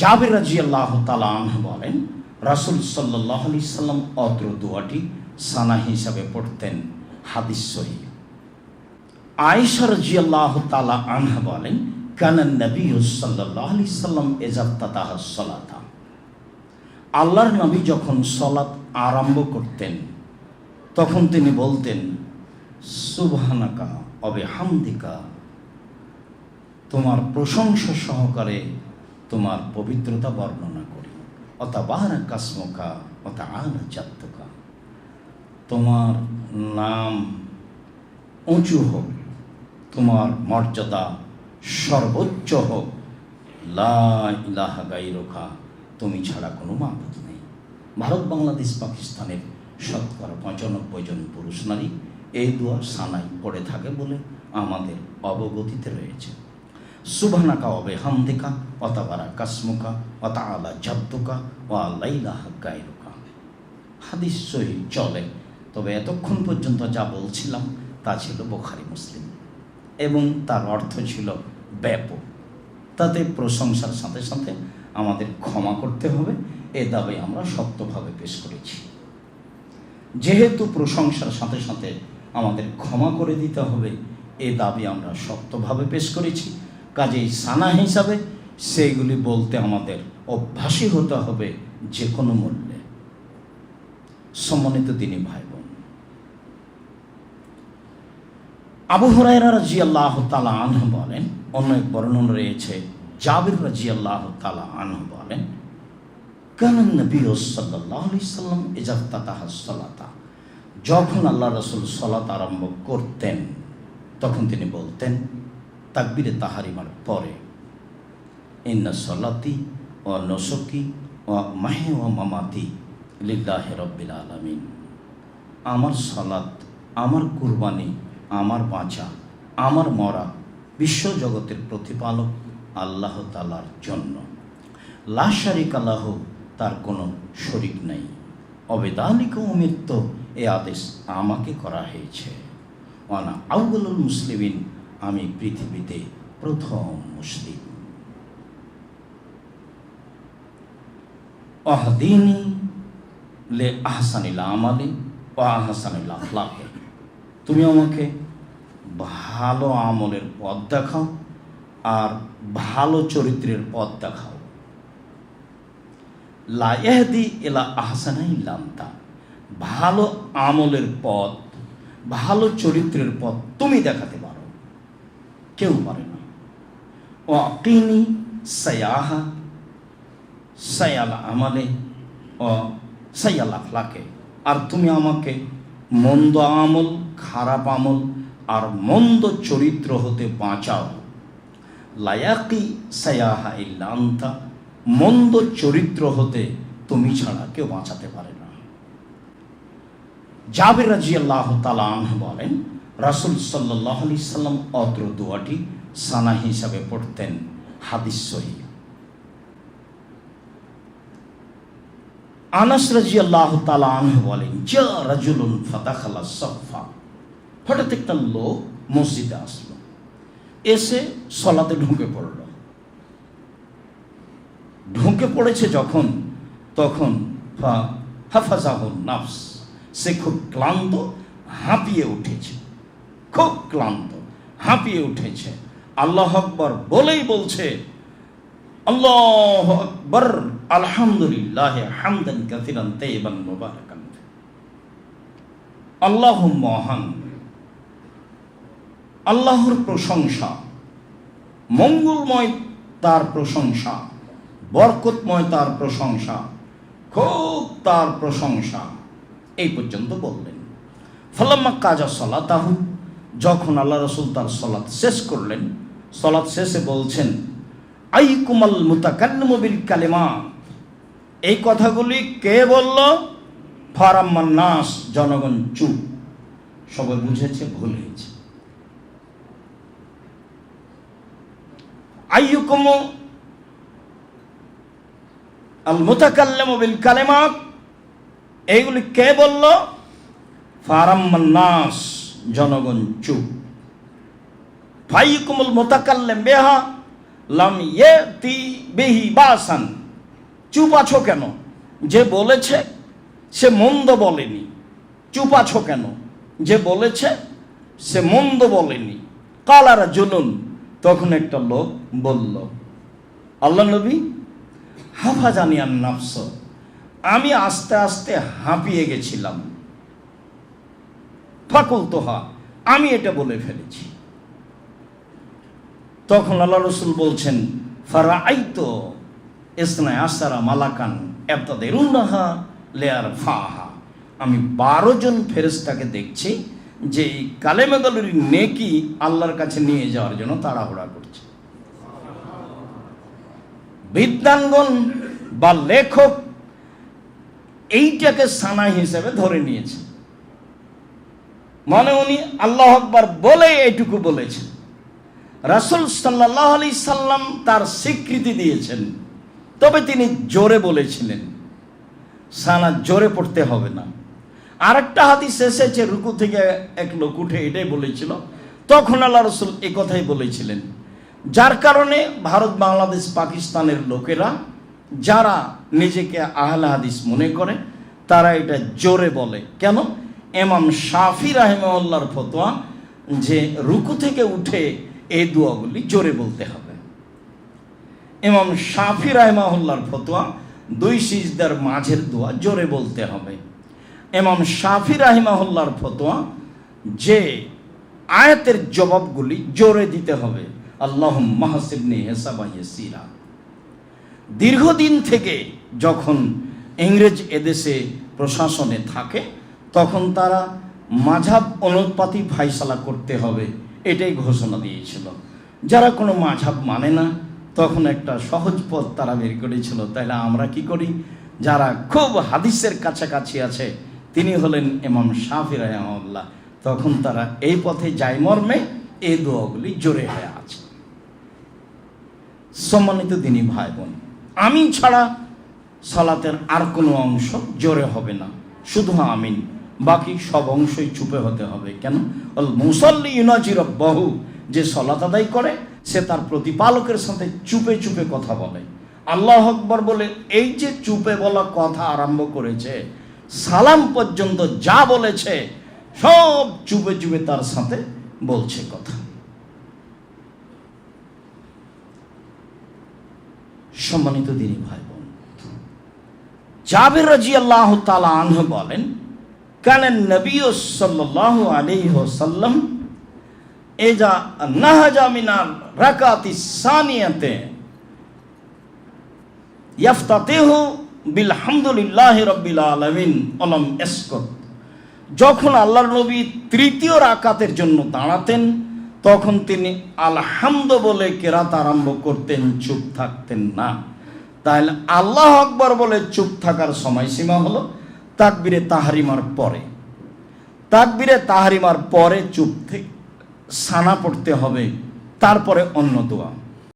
জাবির রাজি আল্লাহ বলেন, রাসুল সাল্লাহ আলি সাল্লাম অত্র দোয়াটি সানা হিসাবে পড়তেন, হাদিস সহি। আয়েশা রাজি আল্লাহ তালা আনহা বলেন কানান নবী সাল্লাহ আলি সাল্লাম এজাত্তাহ সলাতা। আল্লাহর নবী যখন সলাৎ আরম্ভ করতেন, তখন তিনি বলতেন, সুবহানাকা অবে হামদিকা তোমার প্রশংসা সহকারে তোমার পবিত্রতা বর্ণনা করি। অতাবাহারা কাসমকা অতা আনা জাত্তকা। তোমার নাম উঁচু হোক, তোমার মর্যাদা সর্বোচ্চ হোক, লা ইলাহা গাইরোকা তুমি ছাড়া কোনো মাবুদ নেই। ভারত, বাংলাদেশ, পাকিস্তানের শতকরা পঁচানব্বই জন পুরুষ নারী এই দুয়ার সানাই পড়ে থাকে বলে আমাদের অবগতিতে রয়েছে। সুবহানাকা অবে হামদিকা অতাবারা কাসমুকা অতা আলা জাদ্দুকা ও আল্লাইলাহা গাইরুকা হাদিস সহি চলে, তবে এতক্ষণ পর্যন্ত যা বলছিলাম তা ছিল বোখারি মুসলিম এবং তার অর্থ ছিল ব্যাপক। তাতে প্রশংসার সাথে সাথে আমাদের ক্ষমা করতে হবে, এ দাবি আমরা শক্তভাবে পেশ করেছি। যেহেতু প্রশংসার সাথে সাথে আমাদের ক্ষমা করে দিতে হবে, এ দাবি আমরা শক্তভাবে পেশ করেছি কাজেই সানা হিসাবে সেইগুলি বলতে আমাদের অভ্যাসী হতে হবে যে কোনো মূল্যে। সম্মানিত দিনী ভাই বোন আবু হরাইরা রাজি আল্লাহ তালা আনহ বলেন, অন্য এক বর্ণন রয়েছে, জাবির রাজি আল্লাহ তালা আনহ বলেন, কান নবী সাল্লাহ সাল্লাম এজাফতাহা সলাতা। যখন আল্লাহ রসুল সলাত আরম্ভ করতেন, তখন তিনি বলতেন তাকবিরে তাহারিমার পরে। ইন্না সলাতি ও নসকি ও মাহে ও মামাতি লিল্লাহে রব্বিল আলমিন। আমার সলাত, আমার কুরবানি, আমার বাঁচা, আমার মরা বিশ্বজগতের প্রতিপালক আল্লাহ তালার জন্য। লাশারিক আল্লাহ তার কোনো শরিক নেই। অবেদানিক অমৃত্য এ আদেশ আমাকে করা হয়েছে। অনা আউগুল মুসলিমিন আমি পৃথিবীতে প্রথম মুসলিম। অহদিনী লে আহসানিল তুমি আমাকে ভালো আমলের পথ দেখাও আর ভালো চরিত্রের পথ দেখাও। লায়াহদি এলা আহসানাই লামতা। ভালো আমলের পথ, ভালো চরিত্রের পথ তুমি দেখাতে কেউ পারে না। ও আকিনি সায়াহা, সায়াল আমালে ও সায়াল আখলাকে। আর তুমি আমাকে মন্দ আমল, খারাপ আমল আর মন্দ চরিত্র হতে বাঁচাও। লায়াকি সায়াহা ইল্লান্তা মন্দ চরিত্র হতে তুমি ছাড়া কেউ বাঁচাতে পারে না। জাবির রাজি আল্লাহ তালাহ বলেন রাসুল সাল্লাহ আলি সাল্লাম অত্র দোয়াটি সানা হিসাবে পড়তেন, হাদিস সহি। আনাস রাজি আল্লাহ তালাহ বলেন, যা রাজুলুন ফাতাখালা সফা হঠাৎ একটা লোক মসজিদে আসলো, এসে সলাতে ঢুকে পড়ল। ঢুকে পড়েছে যখন, তখন হাফাজাহুল নাফস, সে খুব ক্লান্ত, হাঁপিয়ে উঠেছে। খুব ক্লান্ত, হাঁপিয়ে উঠেছে। আল্লাহ আকবর বলেই বলছে, আল্লাহ আকবর, আলহামদুলিল্লাহ হামদান কাতিরান তেবান মুবারাকান। আল্লাহ মহান। আল্লাহর প্রশংসা, মঙ্গলময় তার প্রশংসা, বরকতময় তার প্রশংসা, খুব তার প্রশংসা। এই পর্যন্ত বললেন। ফলাম্মা কাজা সলাতাহু যখন আল্লাহ রসুল তার সলাৎ শেষ করলেন সলাৎ শেষে বলছেন আই কুমাল মুতাকান্নবিল কালেমা। এই কথাগুলি কে বলল? ফারাম্মান নাস, জনগণ চুপ। সবাই বুঝেছে, ভুল হয়েছে। আইয়ুকুম আল মুতাকাল্লাম বিল কালেমাত এইগুলি কে বলল? ফারাম্মান নাস। জনগণ চুপ। ফাইকুমুল মোতাকাল্লেম বেহা লাম ইয়ে তি বেহি বাসান। চুপ আছো কেন? যে বলেছে, সে মন্দ বলেনি। চুপ আছো কেন? যে বলেছে, সে মন্দ বলেনি। কালারা জুলুন তখন একটা লোক বলল, আল্লাহ নবী হাফা জানিয়ান নাফস, আমি আস্তে আস্তে হাঁপিয়ে গেছিলাম। ফাকুল তোহা আমি এটা বলে ফেলেছি। তখন আল্লাহ রসুল বলছেন ফারা আইতো ইসনায় আসারা মালাকান এফতাদের উন্নাহা লেয়ার ফাহা আমি বারো জন ফেরেস্তাকে দেখছি, যে এই কালেমাগলের নেকি আল্লাহর কাছে নিয়ে যাওয়ার জন্য তাড়াহুড়া করছে। বিদ্যাঙ্গন বা লেখক এইটাকে সানা হিসেবে ধরে নিয়েছে। মনে উনি আল্লাহ আকবার বলে এইটুকু বলেছেন। রাসুল সাল্লাহ আলি সাল্লাম তার স্বীকৃতি দিয়েছেন। তবে তিনি জোরে বলেছিলেন, সানা জোরে পড়তে হবে না। আরেকটা হাদিস এসেছে, রুকু থেকে এক লোক উঠে এটাই বলেছিল। তখন আল্লাহ রসুল এ কথাই বলেছিলেন, যার কারণে ভারত, বাংলাদেশ, পাকিস্তানের লোকেরা, যারা নিজেকে আহলে হাদিস মনে করে, তারা এটা জোরে বলে। কেন? এমাম শাফি রাহেমাল্লার ফতোয়া যে রুকু থেকে উঠে এই দোয়াগুলি জোরে বলতে হবে। এমাম শাফি রাহমাহুল্লার ফতোয়া দুই সিজদার মাঝের দোয়া জোরে বলতে হবে। এমাম শাফি রাহিমাহুল্লার ফতোয়া যে আয়াতের জবাবগুলি জোরে দিতে হবে। আল্লাহ মাহসিবনি হেসাবাইসিরা দীর্ঘদিন থেকে যখন ইংরেজ এদেশে প্রশাসনে থাকে তখন তারা মাঝাব অনুৎপাতি ফাইসালা করতে হবে, এটাই ঘোষণা দিয়েছিল। যারা কোনো মাঝাব মানে না, তখন একটা সহজ পথ তারা বের করেছিল। তাহলে আমরা কি করি? যারা খুব হাদিসের কাছাকাছি আছে, তিনি হলেন এমাম শাফি রহমাল্লাহ তখন তারা এই পথে যাই মর্মে এই দোয়াগুলি জোরে হয়ে আছে। সম্মানিত দিনী ভাই বোন আমি ছাড়া সালাতের আর কোনো অংশ জোরে হবে না। শুধু আমিন। বাকি সব অংশই চুপে হতে হবে। কেন? মুসল্লি ইউনাজির বহু যে সলাত আদায় করে, সে তার প্রতিপালকের সাথে চুপে চুপে কথা বলে। আল্লাহ আকবর বলে, এই যে চুপে বলা কথা আরম্ভ করেছে, সালাম পর্যন্ত যা বলেছে, সব চুপে চুপে তার সাথে বলছে কথা। সম্মানিত দিনী ভাই বোন জাবির রাজি আল্লাহ তালা আনহ বলেন কানেন নবী সাল্লাহ আলাইহি ওসাল্লাম এজা নাহাজা মিনার রাকাতি সানিয়াতে ইয়াফতাতেহু বিলহামদুলিল্লাহ রব্বিল আলমিন অলম এসকত। যখন আল্লাহর নবী তৃতীয় রাকাতের জন্য দাঁড়াতেন, তখন তিনি আলহামদ বলে কেরাত আরম্ভ করতেন, চুপ থাকতেন না। তাহলে আল্লাহ আকবর বলে চুপ থাকার সময়সীমা হলো তাকবিরে তাহারিমার পরে। তাকবিরে তাহারিমার পরে চুপ থেকে সানা পড়তে হবে তারপরে অন্য দোয়া।